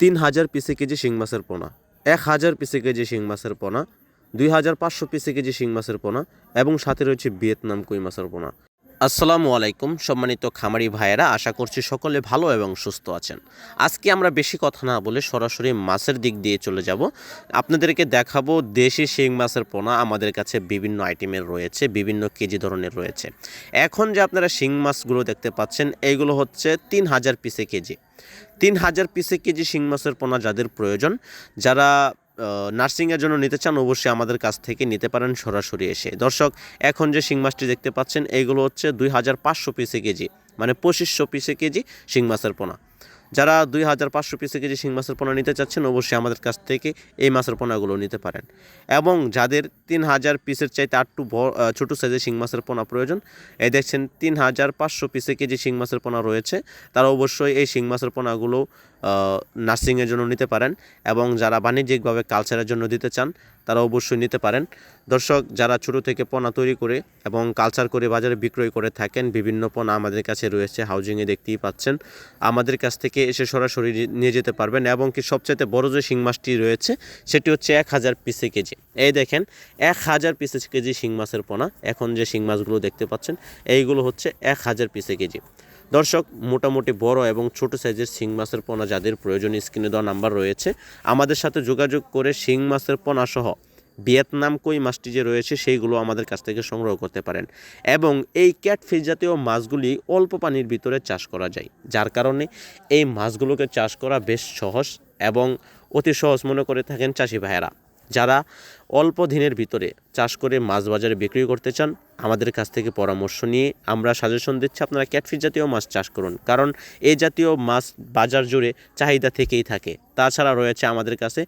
তিন হাজার পিসে কেজি শিং মাছের পোনা এক হাজার পিসে কেজি শিং মাছের পোনা দুই হাজার পাঁচশো পিসে কেজি শিং মাছের পোনা এবং সাথে রয়েছে ভিয়েতনাম কই মাছের পোনা। আসসালামু আলাইকুম, সম্মানিত খামারি ভাইয়েরা, আশা করছি সকলে ভালো এবং সুস্থ আছেন। আজকে আমরা বেশি কথা না বলে সরাসরি মাছের দিক দিয়ে চলে যাব। আপনাদেরকে দেখাবো দেশি শিং মাছের পোনা আমাদের কাছে বিভিন্ন আইটেমের রয়েছে, বিভিন্ন কেজি ধরনের রয়েছে। এখন যে আপনারা শিং মাছগুলো দেখতে পাচ্ছেন এইগুলো হচ্ছে তিন হাজার পিসে কেজি। তিন হাজার পিসে কেজি শিং মাছের পোনা যাদের প্রয়োজন, যারা নার্সিংয়ের জন্য নিতে চান, অবশ্যই আমাদের কাছ থেকে নিতে পারেন সরাসরি এসে। দর্শক, এখন যে শিং মাছটি দেখতে পাচ্ছেন এইগুলো হচ্ছে দুই হাজার পাঁচশো পিসে কেজি মানে পঁচিশশো পিসে কেজি শিং মাছের পোনা। যারা দুই হাজার পাঁচশো পিসে কেজি শিং মাছের পোনা নিতে চাচ্ছেন, অবশ্যই আমাদের কাছ থেকে এই মাছের পোনাগুলো নিতে পারেন। এবং যাদের তিন হাজার পিসের চাইতে আটটু ছোটো সাইজের শিং মাছের পোনা প্রয়োজন, এই দেখছেন তিন হাজার পাঁচশো পিসে কেজি শিং মাছের পোনা রয়েছে, তারা অবশ্যই এই শিং মাছের পোনাগুলো নার্সিংয়ের জন্য নিতে পারেন এবং যারা বাণিজ্যিকভাবে কালচারের জন্য দিতে চান তারা অবশ্যই নিতে পারেন। দর্শক, যারা ছোটো থেকে পোনা তৈরি করে এবং কালচার করে বাজারে বিক্রয় করে থাকেন, বিভিন্ন পোনা আমাদের কাছে রয়েছে হাউজিংয়ে দেখতেই পাচ্ছেন। আমাদের কাছ থেকে এসে সরাসরি নিয়ে যেতে পারবেন এবং কি সবচাইতে বড় যে শিং মাছটি রয়েছে, সেটি হচ্ছে এক হাজার পিসে কেজি। এই দেখেন, এক হাজার পিসে কেজি শিং মাছের পোনা। এখন যে শিং মাছগুলো দেখতে পাচ্ছেন, এইগুলো হচ্ছে এক হাজার পিসে কেজি। দর্শক, মোটামুটি বড় এবং ছোট সাইজের শিং মাছের পোনা যাদের প্রয়োজন স্ক্রিনে দেওয়া নাম্বার রয়েছে, আমাদের সাথে যোগাযোগ করে শিং মাছের পোনা সহ ভিয়েতনাম কই মাছটি যে রয়েছে, সেইগুলো আমাদের কাছ থেকে সংগ্রহ করতে পারেন। এবং এই ক্যাটফিশ জাতীয় মাছগুলি অল্প পানির ভিতরে চাষ করা যায়, যার কারণে এই মাছগুলোকে চাষ করা বেশ সহজ এবং অতি সহজ মনে করে থাকেন চাষি ভাইয়েরা। যারা অল্প দিনের ভিতরে চাষ করে মাছ বাজারে বিক্রি করতে চান, আমাদের কাছ থেকে পরামর্শ নিয়ে আমরা সাজেশন দিচ্ছি আপনারা ক্যাটফিস জাতীয় মাছ চাষ করুন। কারণ এই জাতীয় মাছ বাজার জুড়ে চাহিদা থেকেই থাকে। তাছাড়া রয়েছে আমাদের কাছে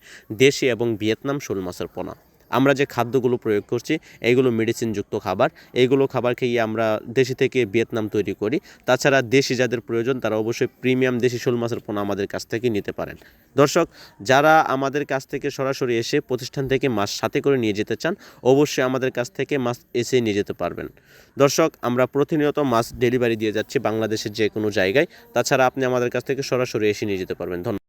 দেশি এবং ভিয়েতনাম শোল মাছের পোনা। আমরা যে খাদ্যগুলো প্রয়োগ করছি, এইগুলো মেডিসিনযুক্ত খাবার। এইগুলো খাবার খেয়ে আমরা দেশি থেকে ভিয়েতনাম তৈরি করি। তাছাড়া দেশি যাদের প্রয়োজন, তারা অবশ্যই প্রিমিয়াম দেশি শোল মাছের পোনা আমাদের কাছ থেকে নিতে পারেন। দর্শক, যারা আমাদের কাছ থেকে সরাসরি এসে প্রতিষ্ঠান থেকে মাছ সাথে করে নিয়ে যেতে চান, অবশ্যই আমাদের কাছ থেকে মাছ এসে নিয়ে যেতে পারবেন। দর্শক, আমরা প্রতিনিয়ত মাছ ডেলিভারি দিয়ে যাচ্ছি বাংলাদেশের যে কোনো জায়গায়। তাছাড়া আপনি আমাদের কাছ থেকে সরাসরি এসে নিয়ে যেতে পারবেন। ধন্যবাদ।